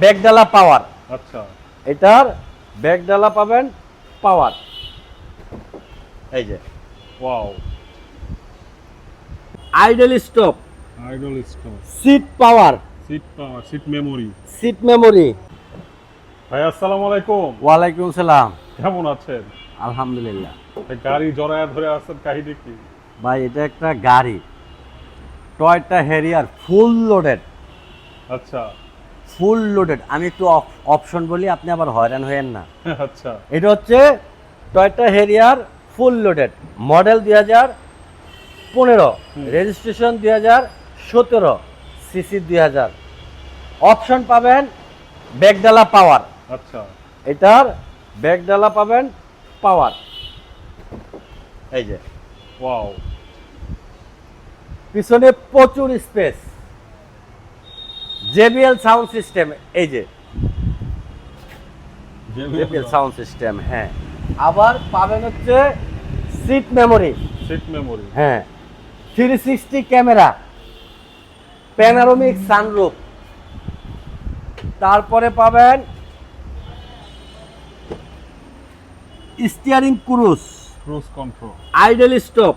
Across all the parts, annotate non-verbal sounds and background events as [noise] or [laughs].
ব্যাগডালা পাওয়ার। আচ্ছা। এটার ব্যাগডালা পাবেন পাওয়ার। এই যে। Wow. Idle stop. Idle stop seat power. Seat power seat memory. Seat memory. ভাই আসসালামু আলাইকুম। ওয়ালাইকুম সালাম। কেমন আছেন? আলহামদুলিল্লাহ। গাড়ি জড়ায় ধরে আসছেন কাহিনী কি? ভাই এটা একটা গাড়ি। টয়টা হেরিয়ার ফুল লোডেড আচ্ছা। Full loaded. আমি একটু অপশন বলি আপনি আবার হয়রান হয়েন না। আচ্ছা। এটা হচ্ছে Toyota Harrier full loaded model দুই হাজার পনেরো। রেজিস্ট্রেশন দুই হাজার সতেরো সিসি দুই হাজার। অপশন পাবেন ব্যাগডালা পাওয়ার। আচ্ছা। এটার ব্যাগডালা পাবেন পাওয়ার। এই যে। ওয়াও। পিছনে প্রচুর স্পেস। জেবিএল সাউন্ড সিস্টেম এই যে। জেবিএল সাউন্ড সিস্টেম হ্যাঁ। আবার পাবেন হচ্ছে সিট মেমোরি সিট মেমোরি হ্যাঁ। Three sixty camera panoramic sunroof তারপরে পাবেন steering cruise cruise control idle stop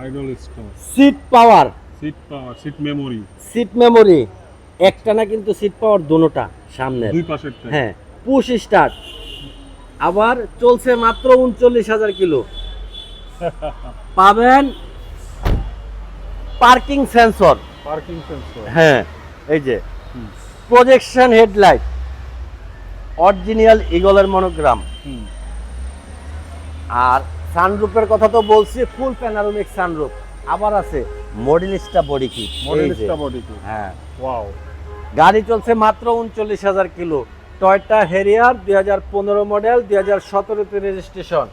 idle stop seat power seat power seat memory seat memory একটা না কিন্তু সিট পাওয়ার দোনোটা সামনে দুই পাশের হ্যাঁ পুশ স্টার্ট আবার চলছে মাত্র উনচল্লিশ হাজার কিলো। [laughs] পাবেন পার্কিং সেন্সর পার্কিং সেন্সর হ্যাঁ এই যে। প্রজেকশন হেডলাইট অরিজিনাল ইগলের মনোগ্রাম আর সানরুফের কথা তো বলছি ফুল প্যানারোমিক সানরুফ আবার আছে। Modellista body kit. Modellista body কি হ্যাঁ। ওয়াও। গাড়ি চলছে মাত্র উনচল্লিশ হাজার কিলো। টয়টা হেরিয়ার দুই হাজার পনেরো মডেল দুই হাজার সতেরোতে রেজিস্ট্রেশন।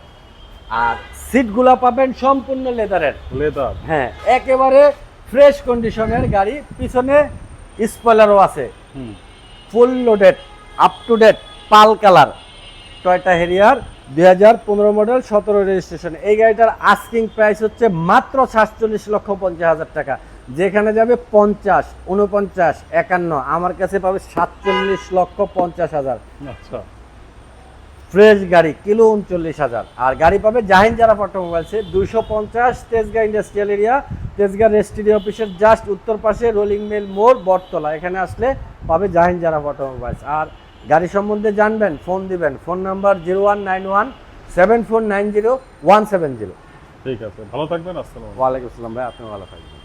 আর সিটগুলা পাবেন সম্পূর্ণ লেদারের। লেদার। হ্যাঁ একেবারে ফ্রেশ কন্ডিশনের গাড়ি। পিছনে স্পয়লারও আছে। হুম। Full loaded up to date pearl colour. Toyota Harrier দুই হাজার পনেরো মডেল সতেরো রেজিস্ট্রেশন এই গাড়িটার আস্কিং প্রাইস হচ্ছে মাত্র সাতচল্লিশ লক্ষ পঞ্চাশ হাজার টাকা। যেখানে যাবে পঞ্চাশ উনপঞ্চাশ একান্ন আমার কাছে পাবে সাতচল্লিশ লক্ষ পঞ্চাশ হাজার। আচ্ছা। ফ্রেশ গাড়ি কিলো উনচল্লিশ হাজার। আর গাড়ি পাবে জাহিন যারা অটোমোবাইলসে দুইশো পঞ্চাশ তেজগাঁ ইন্ডাস্ট্রিয়াল এরিয়া তেজগাঁ রেস্ট্রি অফিসের জাস্ট উত্তর পাশে রোলিং মিল মোড় বটতলা। এখানে আসলে পাবে জাহিন যারা অটোমোবাইলস আর গাড়ি সম্বন্ধে জানবেন ফোন দিবেন। Phone number zero one nine one seven four nine zero one seven zero ঠিক আছে ভালো থাকবেন আসসালাম ওয়ালাইকুম আসসালাম ভাই আপনি ভালো থাকবেন।